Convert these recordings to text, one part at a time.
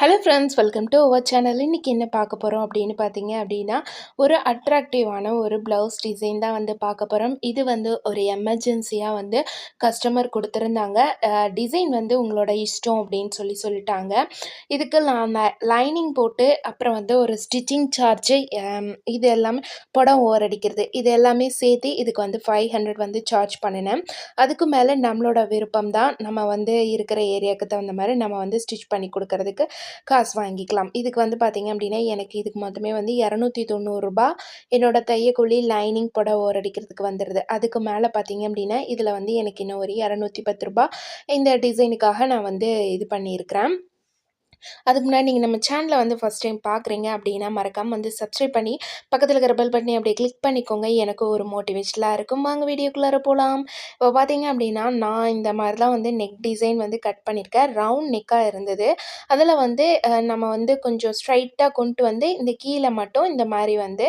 Hello friends welcome to over channel இன்றைக்கி என்ன பார்க்க போகிறோம் அப்படின்னு பார்த்தீங்க அப்படின்னா ஒரு அட்ராக்டிவான ஒரு ப்ளவுஸ் டிசைன் தான் வந்து பார்க்க போகிறோம் இது வந்து ஒரு எமர்ஜென்சியாக வந்து கஸ்டமர் கொடுத்துருந்தாங்க. டிசைன் வந்து உங்களோட இஷ்டம் அப்படின்னு சொல்லி சொல்லிட்டாங்க. இதுக்கு நான் லைனிங் போட்டு அப்புறம் வந்து ஒரு ஸ்டிச்சிங் சார்ஜு இது எல்லாமே படம் ஓரடிக்கிறது அடிக்கிறது இது எல்லாமே சேர்த்து இதுக்கு வந்து ஃபைவ் ஹண்ட்ரட் வந்து சார்ஜ் பண்ணினேன். அதுக்கு மேலே நம்மளோட விருப்பம் தான் நம்ம வந்து இருக்கிற ஏரியாவுக்கு தகுந்த மாதிரி நம்ம வந்து ஸ்டிச் பண்ணி கொடுக்கறதுக்கு காசு வாங்கிக்கலாம். இதுக்கு வந்து பார்த்திங்க அப்படின்னா எனக்கு இதுக்கு மொத்தமே வந்து இரநூத்தி தொண்ணூறுரூபா என்னோடய தையக்கூலி லைனிங் புடவை ஓரடிக்கிறதுக்கு வந்துடுது அதுக்கு மேலே பார்த்திங்க அப்படின்னா இதில் வந்து எனக்கு இன்னும் ஒரு இரநூத்தி பத்து ரூபா இந்த டிசைனுக்காக நான் வந்து இது பண்ணியிருக்கிறேன். அதுக்கு முன்னாடி நீங்கள் நம்ம சேனலை வந்து ஃபஸ்ட் டைம் பார்க்குறீங்க அப்படின்னா மறக்காமல் வந்து சப்ஸ்கிரைப் பண்ணி பக்கத்தில் இருக்கிற பெல் பட்டனை அப்படியே கிளிக் பண்ணிக்கோங்க. எனக்கு ஒரு மோட்டிவேஷனாக இருக்கும். வாங்க வீடியோக்குள்ளார போகலாம் இப்போ பார்த்தீங்க அப்படின்னா நான் இந்த மாதிரி தான் வந்து நெக் டிசைன் வந்து கட் பண்ணியிருக்கேன் ரவுண்ட் நெக்காக இருந்தது. அதில் வந்து நம்ம வந்து கொஞ்சம் ஸ்ட்ரைட்டாக கொண்டு வந்து இந்த கீழே மட்டும் இந்த மாதிரி வந்து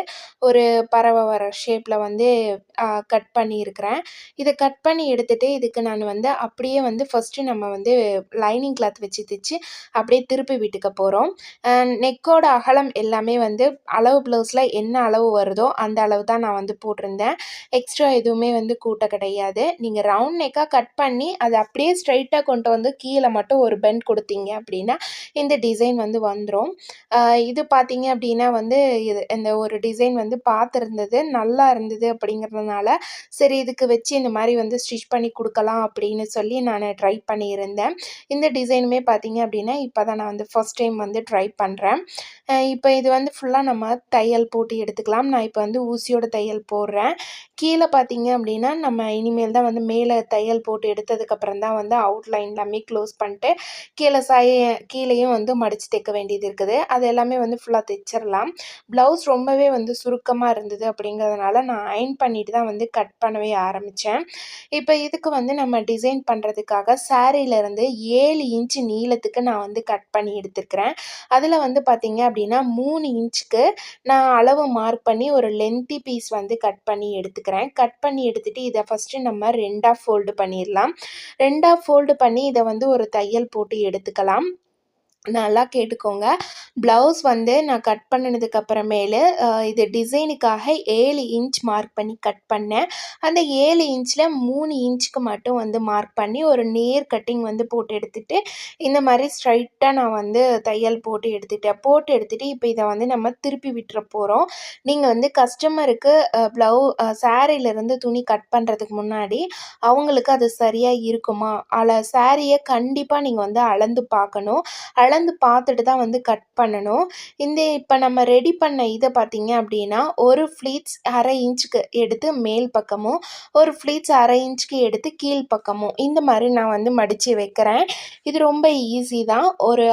ஒரு பறவை வர ஷேப்பில் வந்து கட் பண்ணியிருக்கிறேன். இதை கட் பண்ணி எடுத்துகிட்டு இதுக்கு நான் வந்து அப்படியே வந்து ஃபஸ்ட்டு நம்ம வந்து லைனிங் கிளாத் வச்சு தைச்சு அப்படியே திரு திருப்பி விட்டுக்க போகிறோம் நெக்கோட அகலம் எல்லாமே வந்து அளவு ப்ளவுஸில் என்ன அளவு வருதோ அந்த அளவு தான் நான் வந்து போட்டிருந்தேன். எக்ஸ்ட்ரா எதுவுமே வந்து கூட்ட கிடையாது. நீங்கள் ரவுண்ட் நெக்காக கட் பண்ணி அதை அப்படியே ஸ்ட்ரைட்டாக கொண்டு வந்து கீழே மட்டும் ஒரு பெண்ட் கொடுத்தீங்க அப்படின்னா இந்த டிசைன் வந்து வந்துடும் இது பார்த்தீங்க அப்படின்னா வந்து இது இந்த ஒரு டிசைன் வந்து பார்த்துருந்தது நல்லா இருந்தது அப்படிங்கிறதுனால சரி இதுக்கு வச்சு இந்த மாதிரி வந்து ஸ்டிச் பண்ணி கொடுக்கலாம் அப்படின்னு சொல்லி நான் ட்ரை பண்ணியிருந்தேன். இந்த டிசைனுமே பார்த்தீங்க அப்படின்னா இப்போ தான் நான் வந்து ஃபஸ்ட் டைம் வந்து ட்ரை பண்ணுறேன் இப்போ இது வந்து ஃபுல்லாக நம்ம தையல் போட்டு எடுத்துக்கலாம். நான் இப்போ வந்து ஊசியோட தையல் போடுறேன். கீழே பார்த்தீங்க அப்படின்னா நம்ம இனிமேல் தான் வந்து மேலே தையல் போட்டு எடுத்ததுக்கப்புறம் தான் வந்து அவுட்லைன் எல்லாமே க்ளோஸ் பண்ணிட்டு கீழே சாய கீழேயும் வந்து மடித்து தைக்க வேண்டியது இருக்குது. அது எல்லாமே வந்து ஃபுல்லாக தைச்சிடலாம் ப்ளவுஸ் ரொம்பவே வந்து சுருக்கமாக இருந்தது அப்படிங்கிறதுனால நான் அயன் பண்ணிட்டு தான் வந்து கட் பண்ணவே ஆரம்பித்தேன் இப்போ இதுக்கு வந்து நம்ம டிசைன் பண்ணுறதுக்காக சாரியிலேருந்து ஏழு இன்ச்சு நீளத்துக்கு நான் வந்து கட் பண்ணி பண்ணி எடுத்துருக்கிறேன். அதில் வந்து பார்த்திங்க அப்படின்னா மூணு இன்ச்சுக்கு நான் அளவு மார்க் பண்ணி ஒரு லென்த்தி பீஸ் வந்து கட் பண்ணி எடுத்துக்கிறேன். கட் பண்ணி எடுத்துகிட்டு இதை ஃபஸ்ட்டு நம்ம ரெண்டாக ஃபோல்டு பண்ணிடலாம். ரெண்டாக ஃபோல்டு பண்ணி இதை வந்து ஒரு தையல் போட்டு எடுத்துக்கலாம். நல்லா கேட்டுக்கோங்க. ப்ளவுஸ் வந்து நான் கட் பண்ணினதுக்கு அப்புறமேலு இது டிசைனுக்காக ஏழு இன்ச் மார்க் பண்ணி கட் பண்ணேன். அந்த ஏழு இன்ச்சில் மூணு இன்ச்சுக்கு மட்டும் வந்து மார்க் பண்ணி ஒரு நேர் கட்டிங் வந்து போட்டு எடுத்துகிட்டு இந்த மாதிரி ஸ்ட்ரைட்டாக நான் வந்து தையல் போட்டு எடுத்துக்கிட்டேன் போட்டு எடுத்துகிட்டு இப்போ இதை வந்து நம்ம திருப்பி விட்டுற போகிறோம் நீங்கள் வந்து கஸ்டமருக்கு ப்ளவு சாரீலேருந்து துணி கட் பண்ணுறதுக்கு முன்னாடி அவங்களுக்கு அது சரியாக இருக்குமா? அதில் சாரியை கண்டிப்பாக நீங்கள் வந்து அளந்து பார்க்கணும். அளந்து பார்த்துட்டு தான் வந்து கட் பண்ணணும். இந்த இப்போ நம்ம ரெடி பண்ண இதை பார்த்தீங்க அப்படின்னா ஒரு ஃப்ளீட்ஸ் அரை இன்ச்சுக்கு எடுத்து மேல் பக்கமும் ஒரு ஃப்ளீட்ஸ் அரை இன்ச்சுக்கு எடுத்து கீழ் பக்கமும். இந்த மாதிரி நான் வந்து மடித்து வைக்கிறேன். இது ரொம்ப ஈஸி தான். ஒரு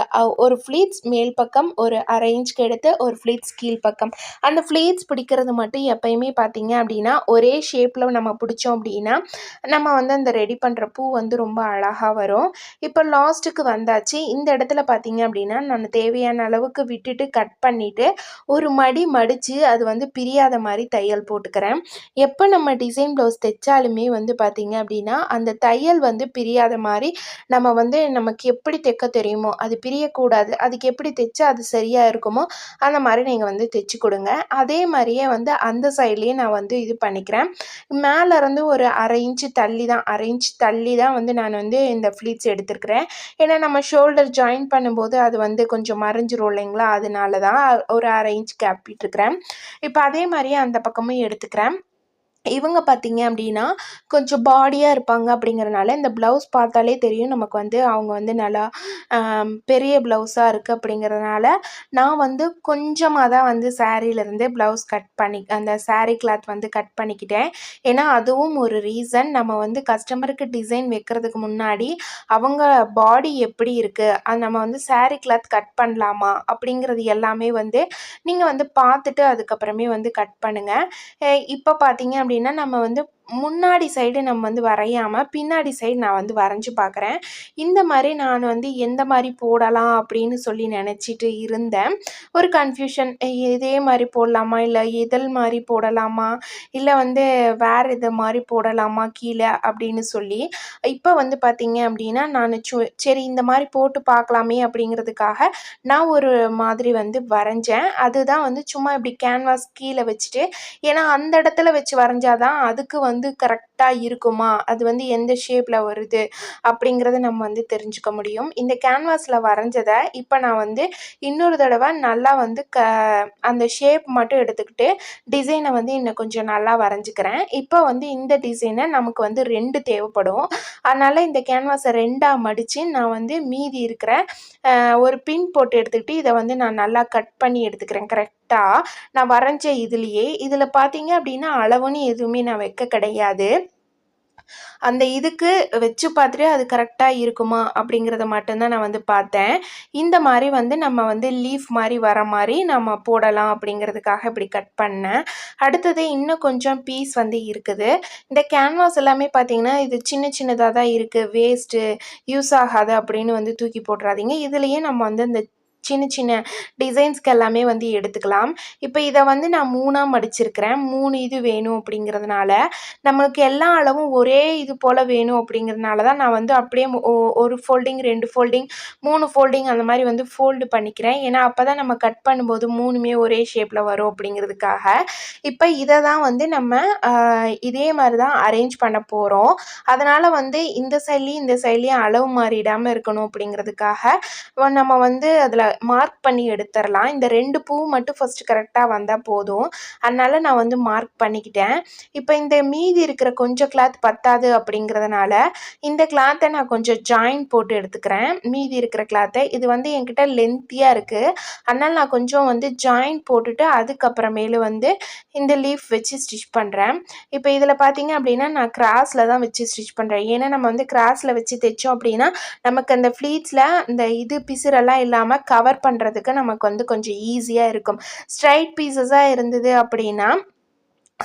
ஒரு ஃப்ளீட்ஸ் மேல் பக்கம் ஒரு அரை இன்ச்சுக்கு எடுத்து ஒரு ஃப்ளீட்ஸ் கீழ் பக்கம். அந்த ஃப்ளீட்ஸ் பிடிக்கிறது மட்டும் எப்பயுமே பார்த்தீங்க அப்படின்னா ஒரே ஷேப்பில் நம்ம பிடிச்சோம் அப்படின்னா நம்ம வந்து அந்த ரெடி பண்ணுற பூ வந்து ரொம்ப அழகாக வரும். இப்போ லாஸ்ட்டுக்கு வந்தாச்சு. இந்த இடத்துல பார்த்தீங்க பார்த்தீங்க அப்படின்னா நான் தேவையான அளவுக்கு விட்டுட்டு கட் பண்ணிவிட்டு ஒரு மடி மடித்து அது வந்து பிரியாத மாதிரி தையல் போட்டுக்கிறேன். எப்போ நம்ம டிசைன் ப்ளவுஸ் தைச்சாலுமே வந்து பார்த்திங்க அப்படின்னா அந்த தையல் வந்து பிரியாத மாதிரி நம்ம வந்து நமக்கு எப்படி தைக்க தெரியுமோ அது பிரியக்கூடாது அதுக்கு எப்படி தைச்சா அது சரியாக இருக்குமோ அந்த மாதிரி நீங்கள் வந்து தைச்சி கொடுங்க. அதே மாதிரியே வந்து அந்த சைட்லேயே நான் வந்து இது பண்ணிக்கிறேன். மேலேருந்து ஒரு அரை இன்ச்சு தள்ளி தான் அரை இன்ச் தள்ளி தான் வந்து நான் வந்து இந்த ஃப்ளீட்ஸ் எடுத்துருக்கிறேன். ஏன்னா நம்ம ஷோல்டர் ஜாயின் பண்ணும்போது போது அது வந்து கொஞ்சம் மறைஞ்சிரும் இல்லைங்களா? அதனால தான் ஒரு அரை இன்ச் கேப் விட்டுருக்குறேன் இப்போ அதே மாதிரியே அந்த பக்கமும் எடுத்துக்கிறேன். இவங்க பார்த்தீங்க அப்படின்னா கொஞ்சம் பாடியாக இருப்பாங்க அப்படிங்கிறனால இந்த ப்ளவுஸ் பார்த்தாலே தெரியும் நமக்கு வந்து அவங்க வந்து நல்லா பெரிய ப்ளவுஸாக இருக்குது அப்படிங்கிறதுனால நான் வந்து கொஞ்சமாக தான் வந்து சாரீலேருந்து ப்ளவுஸ் கட் பண்ணி அந்த சாரீ கிளாத் வந்து கட் பண்ணிக்கிட்டேன். ஏன்னா அதுவும் ஒரு ரீசன் நம்ம வந்து கஸ்டமருக்கு டிசைன் வைக்கிறதுக்கு முன்னாடி அவங்க பாடி எப்படி இருக்குது அது நம்ம வந்து சாரீ கிளாத் கட் பண்ணலாமா அப்படிங்கிறது எல்லாமே வந்து நீங்கள் வந்து பார்த்துட்டு அதுக்கப்புறமே வந்து கட் பண்ணுங்கள் இப்போ பார்த்தீங்க அப்படின்னா நம்ம வந்து முன்னாடி சைடு நம்ம வந்து வரையாமல் பின்னாடி சைடு நான் வந்து வரைஞ்சி பார்க்குறேன் இந்த மாதிரி நான் வந்து எந்த மாதிரி போடலாம் அப்படின்னு சொல்லி நினச்சிட்டு இருந்தேன். ஒரு கன்ஃபியூஷன் இதே மாதிரி போடலாமா? இல்லை இதழ் மாதிரி போடலாமா? இல்லை வந்து வேறு இது மாதிரி போடலாமா கீழே அப்படின்னு சொல்லி இப்போ வந்து பார்த்தீங்க அப்படின்னா நான் சு சரி இந்த மாதிரி போட்டு பார்க்கலாமே அப்படிங்கிறதுக்காக நான் ஒரு மாதிரி வந்து வரைஞ்சேன். அதுதான் வந்து சும்மா இப்படி கேன்வாஸ் கீழே வச்சுட்டு ஏன்னா அந்த இடத்துல வச்சு வரைஞ்சாதான் அதுக்கு வந்து வந்து கரெக்ட் கரெக்டாக இருக்குமா? அது வந்து எந்த ஷேப்பில் வருது? அப்படிங்கிறத நம்ம வந்து தெரிஞ்சுக்க முடியும். இந்த கேன்வாஸில் வரைஞ்சதை இப்போ நான் வந்து இன்னொரு தடவை நல்லா வந்து க அந்த ஷேப் மட்டும் எடுத்துக்கிட்டு டிசைனை வந்து இன்னும் கொஞ்சம் நல்லா வரைஞ்சிக்கிறேன். இப்போ வந்து இந்த டிசைனை நமக்கு வந்து ரெண்டு தேவைப்படும். அதனால் இந்த கேன்வாஸை ரெண்டாக மடித்து நான் வந்து மீதி இருக்கிற ஒரு பின் போட்டு எடுத்துக்கிட்டு இதை வந்து நான் நல்லா கட் பண்ணி எடுத்துக்கிறேன். கரெக்டாக நான் வரைஞ்ச இதுலேயே. இதில் பார்த்தீங்க அப்படின்னா அளவுன்னு எதுவுமே நான் வைக்க கிடையாது. அந்த இதுக்கு வச்சு பார்த்துட்டு அது கரெக்டாக இருக்குமா அப்படிங்கிறத மட்டும்தான் நான் வந்து பார்த்தேன். இந்த மாதிரி வந்து நம்ம வந்து லீஃப் மாதிரி வர மாதிரி நம்ம போடலாம் அப்படிங்கிறதுக்காக இப்படி கட் பண்ணேன். அடுத்தது இன்னும் கொஞ்சம் பீஸ் வந்து இருக்குது. இந்த கேன்வாஸ் எல்லாமே பார்த்தீங்கன்னா இது சின்ன சின்னதாக தான் இருக்குது வேஸ்ட்டு யூஸ் ஆகாது அப்படின்னு வந்து தூக்கி போட்டுறாதீங்க. இதுலேயே நம்ம வந்து இந்த சின்ன சின்ன டிசைன்ஸ்க்கு எல்லாமே வந்து எடுத்துக்கலாம். இப்போ இதை வந்து நான் மூணாக மடிச்சிருக்கிறேன். மூணு இது வேணும் அப்படிங்கிறதுனால நம்மளுக்கு எல்லா அளவும் ஒரே இது போல் வேணும் அப்படிங்கிறதுனால தான் நான் வந்து அப்படியே ஒரு ஃபோல்டிங் ரெண்டு ஃபோல்டிங் மூணு ஃபோல்டிங் அந்த மாதிரி வந்து ஃபோல்டு பண்ணிக்கிறேன். ஏன்னா அப்போ தான் நம்ம கட் பண்ணும்போது மூணுமே ஒரே ஷேப்பில் வரும் அப்படிங்கிறதுக்காக. இப்போ இதை தான் வந்து நம்ம இதே மாதிரி தான் அரேஞ்ச் பண்ண போகிறோம் அதனால் வந்து இந்த சைட்லேயும் இந்த சைட்லேயும் அளவு மாறிடாமல் இருக்கணும் அப்படிங்கிறதுக்காக நம்ம வந்து அதில் மார்க் பண்ணி எடுத்துடலாம் இந்த ரெண்டு பூ மட்டும் ஃபஸ்ட்டு கரெக்டாக வந்தால் போதும். அதனால் நான் வந்து மார்க் பண்ணிக்கிட்டேன். இப்போ இந்த மீதி இருக்கிற கொஞ்சம் கிளாத் பத்தாது அப்படிங்கிறதுனால இந்த கிளாத்தை நான் கொஞ்சம் ஜாயின் போட்டு எடுத்துக்கிறேன். மீதி இருக்கிற கிளாத்தை இது வந்து என்கிட்ட லென்த்தியாக இருக்குது அதனால் நான் கொஞ்சம் வந்து ஜாயின் போட்டுட்டு அதுக்கப்புறமேலு வந்து இந்த லீஃப் வச்சு ஸ்டிச் பண்ணுறேன் இப்போ இதில் பார்த்தீங்க அப்படின்னா நான் கிராஸில் தான் வச்சு ஸ்டிச் பண்ணுறேன் ஏன்னா நம்ம வந்து கிராஸில் வச்சு தைச்சோம் அப்படின்னா நமக்கு அந்த ஃப்ளீட்ஸில் இந்த இது பிசுரெல்லாம் இல்லாமல் கவர் பண்ணுறதுக்கு நமக்கு வந்து கொஞ்சம் ஈஸியாக இருக்கும். ஸ்ட்ரைட் பீசஸாக இருந்தது அப்படின்னா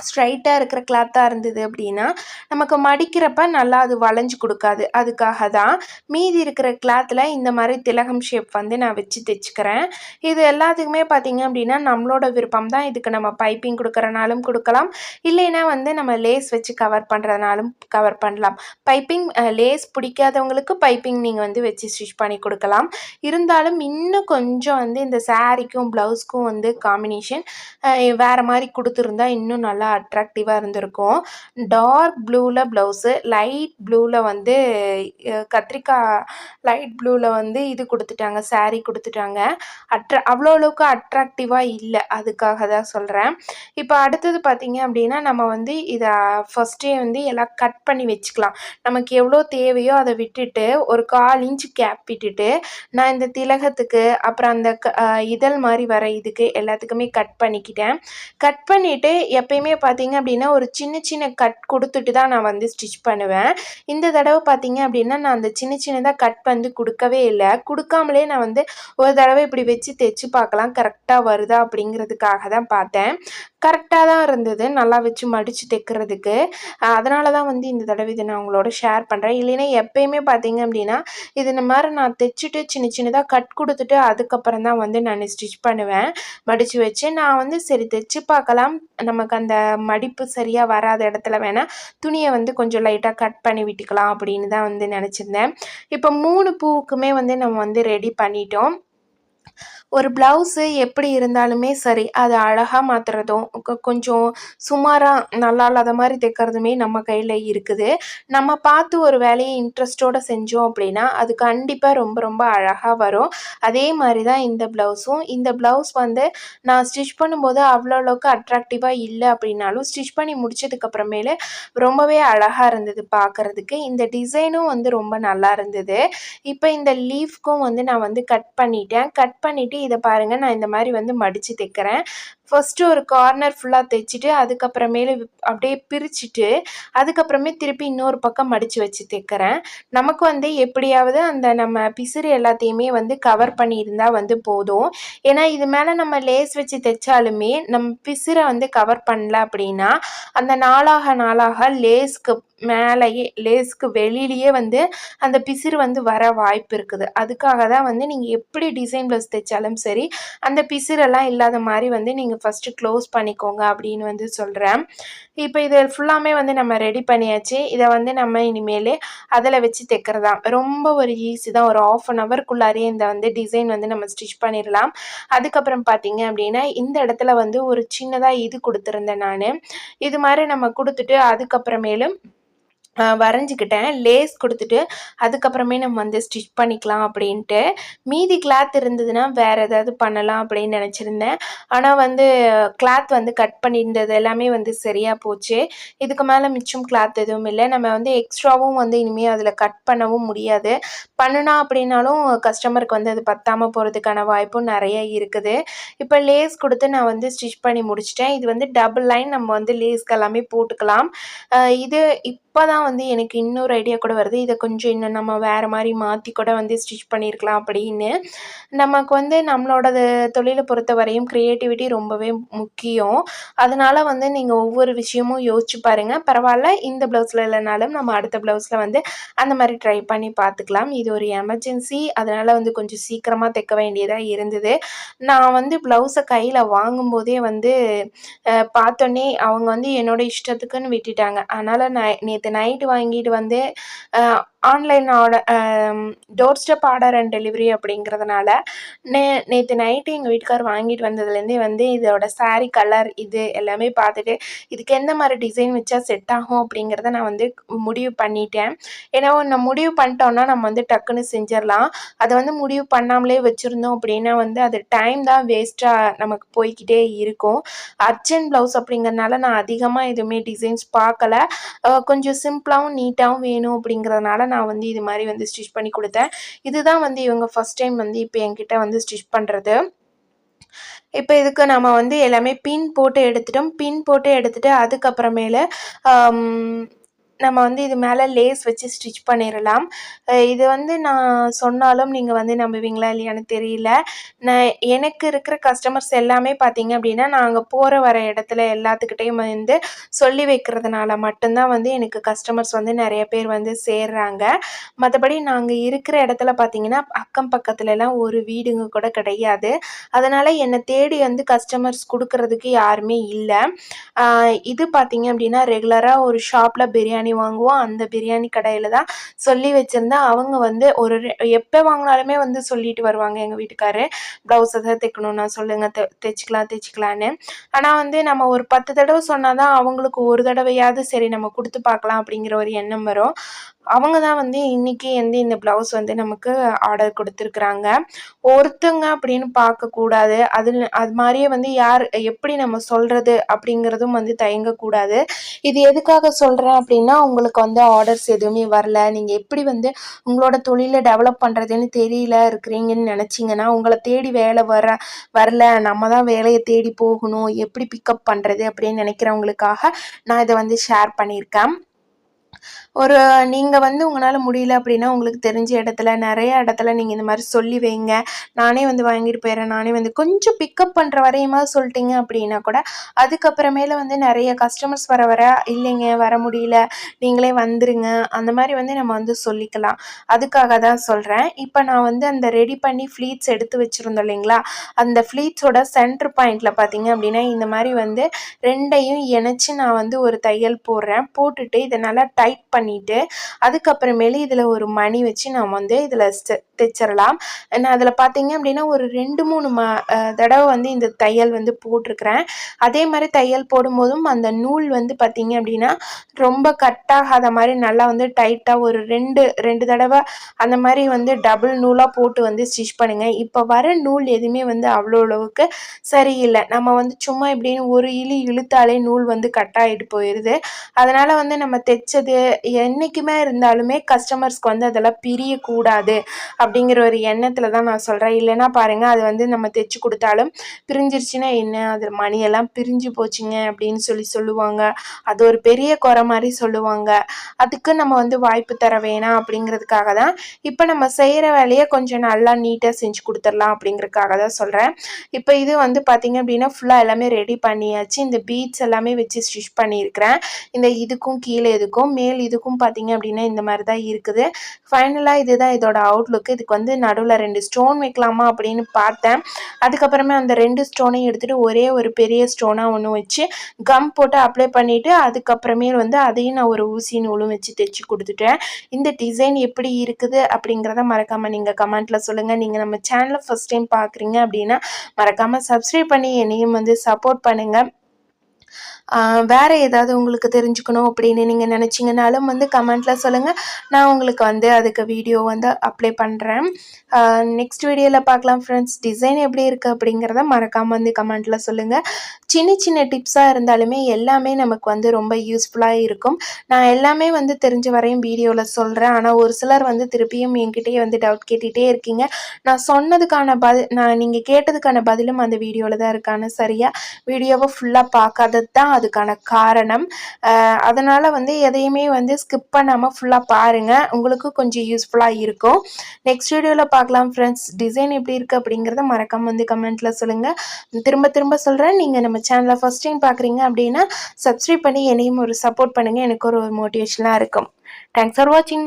ஸ்ட்ரைட்டாக இருக்கிற கிளாத்தாக இருந்தது அப்படின்னா நமக்கு மடிக்கிறப்ப நல்லா அது வளைஞ்சு கொடுக்காது. அதுக்காக தான் மீதி இருக்கிற கிளாத்தில் இந்த மாதிரி திலகம் ஷேப் வந்து நான் வச்சு தைச்சிக்கிறேன். இது எல்லாத்துக்குமே பார்த்திங்க அப்படின்னா நம்மளோட விருப்பம் தான். இதுக்கு நம்ம பைப்பிங் கொடுக்குறனாலும் கொடுக்கலாம். இல்லைன்னா வந்து நம்ம லேஸ் வச்சு கவர் பண்ணுறதுனாலும் கவர் பண்ணலாம். பைப்பிங் லேஸ் பிடிக்காதவங்களுக்கு பைப்பிங் நீங்கள் வந்து வச்சு ஸ்டிச் பண்ணி கொடுக்கலாம். இருந்தாலும் இன்னும் கொஞ்சம் வந்து இந்த சாரீக்கும் ப்ளவுஸ்க்கும் வந்து காம்பினேஷன் வேறு மாதிரி கொடுத்துருந்தா இன்னும் நல்லா அட்ராக்டிவாக இருந்திருக்கும். டார்க் ப்ளூவில் ப்ளவுஸு லைட் ப்ளூவில் வந்து கத்திரிக்காய் லைட் ப்ளூவில் வந்து இது கொடுத்துட்டாங்க சாரீ கொடுத்துட்டாங்க. அட்ரா அவ்வளோ அளவுக்கு அட்ராக்டிவாக இல்லை. அதுக்காக தான் சொல்கிறேன் இப்போ அடுத்தது பார்த்தீங்க அப்படின்னா நம்ம வந்து இதை ஃபஸ்ட்டே வந்து எல்லாம் கட் பண்ணி வச்சுக்கலாம். நமக்கு எவ்வளோ தேவையோ அதை விட்டுட்டு ஒரு கால் இன்ச் கேப் விட்டுட்டு நான் இந்த திலகத்துக்கு அப்புறம் அந்த க இதழ் மாதிரி வர இதுக்கு எல்லாத்துக்குமே கட் பண்ணிக்கிட்டேன். கட் பண்ணிவிட்டு எப்பயுமே பார்த்தீங்க அப்படின்னா ஒரு சின்ன சின்ன கட் கொடுத்துட்டு தான் நான் வந்து ஸ்டிச் பண்ணுவேன். இந்த தடவை பார்த்தீங்க அப்படின்னா நான் அந்த சின்ன சின்னதாக கட் வந்து கொடுக்கவே இல்லை. கொடுக்காமலே நான் வந்து ஒரு தடவை இப்படி வச்சு தைச்சு பார்க்கலாம். கரெக்டாக வருதா அப்படிங்கிறதுக்காக தான் பார்த்தேன். கரெக்டாக தான் இருந்தது. நல்லா வச்சு மடித்து தைக்கிறதுக்கு அதனால தான் வந்து இந்த தடவை இதை நான் உங்களோட ஷேர் பண்ணுறேன் இல்லைன்னா எப்பயுமே பார்த்தீங்க அப்படின்னா இது இந்த மாதிரி நான் தைச்சிட்டு சின்ன சின்னதாக கட் கொடுத்துட்டு அதுக்கப்புறம் தான் வந்து நான் ஸ்டிச் பண்ணுவேன். மடித்து வச்சு நான் வந்து சரி தைச்சு பார்க்கலாம். நமக்கு அந்த மடிப்பு சரியாக வராத இடத்துல வேணால் துணியை வந்து கொஞ்சம் லைட்டாக கட் பண்ணி விட்டுக்கலாம் அப்படின்னு தான் வந்து நினச்சிருந்தேன். இப்போ மூணு பூவுக்குமே வந்து நம்ம வந்து ரெடி பண்ணிட்டோம். ஒரு ப்ளவுஸு எப்படி இருந்தாலுமே சரி அதை அழகாக மாற்றுறதும் கொஞ்சம் சுமாராக நல்லா இல்லாத மாதிரி தைக்கிறதுமே நம்ம கையில் இருக்குது. நம்ம பார்த்து ஒரு வேலையை இன்ட்ரெஸ்ட்டோடு செஞ்சோம் அப்படின்னா அது கண்டிப்பாக ரொம்ப ரொம்ப அழகாக வரும். அதே மாதிரி தான் இந்த ப்ளவுஸும் இந்த ப்ளவுஸ் வந்து நான் ஸ்டிச் பண்ணும்போது அவ்வளோ அளவுக்கு அட்ராக்டிவாக இல்லை அப்படின்னாலும் ஸ்டிச் பண்ணி முடிச்சதுக்கப்புறமேலு ரொம்பவே அழகாக இருந்தது பார்க்குறதுக்கு. இந்த டிசைனும் வந்து ரொம்ப நல்லா இருந்தது. இப்போ இந்த லீஃப்க்கும் வந்து நான் வந்து கட் பண்ணிட்டேன். கட் பண்ணிவிட்டு இதை பாருங்கள் நான் இந்த மாதிரி வந்து மடித்து தைக்கிறேன். ஃபஸ்ட்டு ஒரு கார்னர் ஃபுல்லாக தைச்சிட்டு அதுக்கப்புறமேலு அப்படியே பிரிச்சுட்டு அதுக்கப்புறமே திருப்பி இன்னொரு பக்கம் மடித்து வச்சு தைக்கிறேன் நமக்கு வந்து எப்படியாவது அந்த நம்ம பிசிறு எல்லாத்தையுமே வந்து கவர் பண்ணியிருந்தா வந்து போதும். ஏன்னா இது மேலே நம்ம லேஸ் வச்சு தைச்சாலுமே நம்ம பிசிறை வந்து கவர் பண்ணல அப்படின்னா அந்த நாளாக நாளாக லேஸ்க்கு மேலேயே லேஸ்க்கு வெளியிலேயே வந்து அந்த பிசிறு வந்து வர வாய்ப்பு இருக்குது. அதுக்காக தான் வந்து நீங்கள் எப்படி டிசைன் ப்ளவுஸ் தைச்சாலும் சரி அந்த பிசிறெல்லாம் இல்லாத மாதிரி வந்து நீங்கள் ஃபஸ்ட்டு க்ளோஸ் பண்ணிக்கோங்க அப்படின்னு வந்து சொல்கிறேன் இப்போ இது ஃபுல்லாமே வந்து நம்ம ரெடி பண்ணியாச்சு. இதை வந்து நம்ம இனிமேல் அதில் வச்சு தைக்கிறதா. ரொம்ப ஒரு ஈஸி தான். ஒரு ஆஃப் அன் ஹவர்க்குள்ளாரே இந்த வந்து டிசைன் வந்து நம்ம ஸ்டிச் பண்ணிடலாம் அதுக்கப்புறம் பார்த்தீங்க அப்படின்னா இந்த இடத்துல வந்து ஒரு சின்னதாக இது கொடுத்துருந்தேன் நான். இது மாதிரி நம்ம கொடுத்துட்டு அதுக்கப்புறமேலும் வரைஞ்சிக்கிட்டேன். லேஸ் கொடுத்துட்டு அதுக்கப்புறமே நம்ம வந்து ஸ்டிச் பண்ணிக்கலாம் அப்படின்ட்டு. மீதி கிளாத் இருந்ததுன்னா வேறு ஏதாவது பண்ணலாம் அப்படின்னு நினச்சிருந்தேன். ஆனால் வந்து கிளாத் வந்து கட் பண்ணியிருந்தது எல்லாமே வந்து சரியாக போச்சு. இதுக்கு மேலே மிச்சம் கிளாத் எதுவும் இல்லை. நம்ம வந்து எக்ஸ்ட்ராவும் வந்து இனிமேல் அதில் கட் பண்ணவும் முடியாது. பண்ணுனா அப்படின்னாலும் கஸ்டமருக்கு வந்து அது பத்தாமல் போகிறதுக்கான வாய்ப்பும் நிறைய இருக்குது. இப்போ லேஸ் கொடுத்து நான் வந்து ஸ்டிச் பண்ணி முடிச்சிட்டேன். இது வந்து டபுள் லைன் நம்ம வந்து லேஸ்க்கு எல்லாமே போட்டுக்கலாம். இது இப்போ தான் வந்து எனக்கு இன்னொரு ஐடியா கூட வருது. இதை கொஞ்சம் இன்னும் நம்ம வேறு மாதிரி மாற்றி கூட வந்து ஸ்டிச் பண்ணியிருக்கலாம் அப்படின்னு. நமக்கு வந்து நம்மளோடது தொழிலை பொறுத்த வரையும் க்ரியேட்டிவிட்டி ரொம்பவே முக்கியம். அதனால் வந்து நீங்கள் ஒவ்வொரு விஷயமும் யோசிச்சு பாருங்கள் பரவாயில்ல இந்த ப்ளவுஸில் இல்லைனாலும் நம்ம அடுத்த ப்ளவுஸில் வந்து அந்த மாதிரி ட்ரை பண்ணி பார்த்துக்கலாம். இது ஒரு எமர்ஜென்சி அதனால் வந்து கொஞ்சம் சீக்கிரமாக தைக்க வேண்டியதாக இருந்தது. நான் வந்து ப்ளவுஸை கையில் வாங்கும்போதே வந்து பார்த்தோன்னே அவங்க வந்து என்னோடய இஷ்டத்துக்குன்னு விட்டுட்டாங்க. அதனால் நான் நேற்று நைட்டு வாங்கிட்டு வந்து online order door step order and delivery அப்படிங்கிறதுனால நே நேற்று நைட்டு எங்கள் வீட்டுக்கார் வாங்கிட்டு வந்ததுலேருந்தே வந்து இதோட சாரீ கலர் இது எல்லாமே பார்த்துட்டு இதுக்கு எந்த மாதிரி டிசைன் வச்சா செட் ஆகும் அப்படிங்கிறத நான் வந்து முடிவு பண்ணிட்டேன். ஏன்னா ஒன்று முடிவு பண்ணிட்டோன்னா நம்ம வந்து டக்குன்னு செஞ்சிடலாம். அதை வந்து முடிவு பண்ணாமலே வச்சுருந்தோம் அப்படின்னா வந்து அது டைம் தான் வேஸ்ட்டாக நமக்கு போய்கிட்டே இருக்கும். அர்ஜென்ட் ப்ளவுஸ் அப்படிங்கிறதுனால நான் அதிகமாக எதுவுமே டிசைன்ஸ் பார்க்கல. கொஞ்சம் சிம்பிளாகவும் நீட்டாகவும் வேணும் அப்படிங்கிறதுனால நான் வந்து இது மாதிரி வந்து ஸ்டிச் பண்ணி கொடுத்தேன். இதுதான் வந்து இவங்க ஃபஸ்ட் டைம் வந்து இப்போ என்கிட்ட வந்து ஸ்டிச் பண்ணுறது இப்போ இதுக்கு நம்ம வந்து எல்லாமே பின் போட்டு எடுத்துட்டோம். பின் போட்டு எடுத்துகிட்டு அதுக்கப்புறமேல நம்ம வந்து இது மேலே லேஸ் வச்சு ஸ்டிச் பண்ணிடலாம் இது வந்து நான் சொன்னாலும் நீங்கள் வந்து நம்புவீங்களா இல்லையான்னு தெரியல. நான் எனக்கு இருக்கிற கஸ்டமர்ஸ் எல்லாமே பார்த்தீங்க அப்படின்னா நாங்கள் போகிற வர இடத்துல எல்லாத்துக்கிட்டேயும் வந்து சொல்லி வைக்கிறதுனால மட்டும்தான் வந்து எனக்கு கஸ்டமர்ஸ் வந்து நிறைய பேர் வந்து சேர்றாங்க. மற்றபடி நாங்கள் இருக்கிற இடத்துல பார்த்தீங்கன்னா அக்கம் பக்கத்துலலாம் ஒரு வீடுங்க கூட கிடையாது. அதனால் என்னை தேடி வந்து கஸ்டமர்ஸ் கொடுக்கறதுக்கு யாருமே இல்லை. இது பார்த்தீங்க அப்படின்னா ரெகுலராக ஒரு ஷாப்பில் பிரியாணி பிரியாணி வாங்குவோம். அந்த பிரியாணி கடையில் தான் சொல்லி வச்சுருந்தா அவங்க வந்து ஒரு எப்போ வாங்கினாலுமே வந்து சொல்லிட்டு வருவாங்க எங்கள் வீட்டுக்காரு. ப்ளவுஸை தான் தைக்கணும்னா சொல்லுங்கள் தெ தைச்சிக்கலாம் தைச்சிக்கலான்னு. ஆனால் வந்து நம்ம ஒரு பத்து தடவை சொன்னால் தான் அவங்களுக்கு ஒரு தடவையாவது சரி நம்ம கொடுத்து பார்க்கலாம் அப்படிங்கிற ஒரு எண்ணம் வரும். அவங்க தான் வந்து இன்றைக்கி வந்து இந்த ப்ளவுஸ் வந்து நமக்கு ஆர்டர் கொடுத்துருக்குறாங்க. ஒருத்தங்க அப்படின்னு பார்க்கக்கூடாது அது அது மாதிரியே வந்து யார் எப்படி நம்ம சொல்கிறது அப்படிங்கிறதும் வந்து தயங்கக்கூடாது. இது எதுக்காக சொல்கிறேன் அப்படின்னா உங்களுக்கு வந்து ஆர்டர்ஸ் எதுவுமே வரல. நீங்கள் எப்படி வந்து உங்களோட தொழிலை டெவலப் பண்ணுறதுன்னு தெரியல இருக்கிறீங்கன்னு நினச்சிங்கன்னா உங்களை தேடி வேலை வர வரல. நம்ம தான் வேலையை தேடி போகணும். எப்படி பிக்கப் பண்ணுறது அப்படின்னு நினைக்கிறவங்களுக்காக நான் இதை வந்து ஷேர் பண்ணியிருக்கேன். ஒரு நீங்கள் வந்து உங்களால் முடியல அப்படின்னா உங்களுக்கு தெரிஞ்ச இடத்துல நிறைய இடத்துல நீங்கள் இந்த மாதிரி சொல்லி வைங்க. நானே வந்து வாங்கிட்டு போயிடுறேன் நானே வந்து கொஞ்சம் பிக்கப் பண்ணுற வரையுமா சொல்லிட்டீங்க அப்படின்னா கூட அதுக்கப்புறமேல வந்து நிறைய கஸ்டமர்ஸ் வர வர இல்லைங்க வர முடியல நீங்களே வந்துருங்க. அந்த மாதிரி வந்து நம்ம வந்து சொல்லிக்கலாம். அதுக்காக தான் சொல்கிறேன் இப்போ நான் வந்து அந்த ரெடி பண்ணி ஃப்ளீட்ஸ் எடுத்து வச்சுருந்தோம் இல்லைங்களா? அந்த ஃப்ளீட்ஸோட சென்டர் பாயிண்டில் பார்த்தீங்க அப்படின்னா இந்த மாதிரி வந்து ரெண்டையும் இணைச்சி நான் வந்து ஒரு தையல் போடுறேன். போட்டுட்டு இதை நல்லா டைட் பண்ணி பண்ணிவிட்டு அதுக்கப்புறமேலு இதில் ஒரு மணி வச்சு நான் வந்து இதில் தைச்சிடலாம் நான் அதில் பார்த்தீங்க அப்படின்னா ஒரு ரெண்டு மூணு ம தடவை வந்து இந்த தையல் வந்து போட்டிருக்கிறேன். அதே மாதிரி தையல் போடும்போதும் அந்த நூல் வந்து பார்த்தீங்க அப்படின்னா ரொம்ப கட்டாகாத மாதிரி நல்லா வந்து டைட்டாக ஒரு ரெண்டு ரெண்டு தடவை அந்த மாதிரி வந்து டபுள் நூலாக போட்டு வந்து ஸ்டிச் பண்ணுங்கள் இப்போ வர நூல் எதுவுமே வந்து அவ்வளோ அளவுக்கு சரியில்லை. நம்ம வந்து சும்மா இப்படின்னு ஒரு இழி இழுத்தாலே நூல் வந்து கட் ஆகிட்டு போயிடுது அதனால் வந்து நம்ம தைச்சது என்றைக்குமே இருந்தாலுமே கஸ்டமர்ஸ்க்கு வந்து அதெல்லாம் பிரியக்கூடாது அப்படிங்கிற ஒரு எண்ணத்தில் தான் நான் சொல்கிறேன் இல்லைன்னா பாருங்கள் அது வந்து நம்ம தைச்சி கொடுத்தாலும் பிரிஞ்சிருச்சுன்னா என்ன? அது மணியெல்லாம் பிரிஞ்சு போச்சுங்க அப்படின்னு சொல்லி சொல்லுவாங்க. அது ஒரு பெரிய குறை மாதிரி சொல்லுவாங்க. அதுக்கு நம்ம வந்து வாய்ப்பு தர வேணாம் அப்படிங்கிறதுக்காக தான் இப்போ நம்ம செய்கிற வேலையை கொஞ்சம் நல்லா நீட்டாக செஞ்சு கொடுத்துடலாம் அப்படிங்கிறதுக்காக தான் சொல்கிறேன் இப்போ இது வந்து பார்த்திங்க அப்படின்னா ஃபுல்லாக எல்லாமே ரெடி பண்ணியாச்சு. இந்த பீட்ஸ் எல்லாமே வச்சு ஸ்டிச் பண்ணியிருக்கிறேன். இந்த இதுக்கும் கீழே இதுக்கும் மேல் இதுக்கும் பார்த்திங்க அப்படின்னா இந்த மாதிரி தான் இருக்குது ஃபைனலாக இதுதான் இதோட அவுட்லுக்கு இதுக்கு வந்து நடுவில் ரெண்டு ஸ்டோன் வைக்கலாமா அப்படின்னு பார்த்தேன். அதுக்கப்புறமே அந்த ரெண்டு ஸ்டோனையும் எடுத்துகிட்டு ஒரே ஒரு பெரிய ஸ்டோனாக ஒன்று வச்சு கம் போட்டு அப்ளை பண்ணிவிட்டு அதுக்கப்புறமே வந்து அதையும் நான் ஒரு ஊசி நூலும் வச்சு தைச்சி கொடுத்துட்டேன். இந்த டிசைன் எப்படி இருக்குது அப்படிங்கிறத மறக்காமல் நீங்கள் கமெண்ட்டில் சொல்லுங்கள் நீங்கள் நம்ம சேனலை ஃபஸ்ட் டைம் பார்க்குறீங்க அப்படின்னா மறக்காமல் சப்ஸ்கிரைப் பண்ணி என்னையும் வந்து சப்போர்ட் பண்ணுங்கள் வேறு ஏதாவது உங்களுக்கு தெரிஞ்சுக்கணும் அப்படின்னு நீங்கள் நினச்சிங்கனாலும் வந்து கமெண்ட்டில் சொல்லுங்கள் நான் உங்களுக்கு வந்து அதுக்கு வீடியோ வந்து அப்ளை பண்ணுறேன் நெக்ஸ்ட் வீடியோவில் பார்க்கலாம் ஃப்ரெண்ட்ஸ் டிசைன் எப்படி இருக்குது அப்படிங்கிறத மறக்காமல் வந்து கமெண்ட்டில் சொல்லுங்கள் சின்ன சின்ன டிப்ஸாக இருந்தாலுமே எல்லாமே நமக்கு வந்து ரொம்ப யூஸ்ஃபுல்லாக இருக்கும். நான் எல்லாமே வந்து தெரிஞ்ச வரையும் வீடியோவில் சொல்கிறேன் ஆனால் ஒரு சிலர் வந்து திருப்பியும் என்கிட்டயே வந்து டவுட் கேட்டுகிட்டே இருக்கீங்க. நான் சொன்னதுக்கான பதில் நான் நீங்கள் கேட்டதுக்கான பதிலும் அந்த வீடியோவில் தான் இருக்கான சரியாக வீடியோவை ஃபுல்லாக பார்க்காதது தான் அதுக்கான காரணம். அதனால் வந்து எதையுமே வந்து ஸ்கிப் பண்ணாமல் ஃபுல்லாக பாருங்கள் உங்களுக்கு கொஞ்சம் யூஸ்ஃபுல்லாக இருக்கும். நெக்ஸ்ட் வீடியோவில் பார்க்கலாம் ஃப்ரெண்ட்ஸ் டிசைன் எப்படி இருக்குது அப்படிங்கிறத மறக்காமல் வந்து கமெண்ட்டில் சொல்லுங்கள் திரும்ப திரும்ப சொல்கிறேன் நீங்கள் நம்ம சேனலை ஃபஸ்ட் டைம் பார்க்குறீங்க அப்படின்னா சப்ஸ்கிரைப் பண்ணி என்னையும் ஒரு சப்போர்ட் பண்ணுங்கள் எனக்கு ஒரு மோட்டிவேஷனாக இருக்கும். தேங்க்ஸ் ஃபார் வாட்சிங்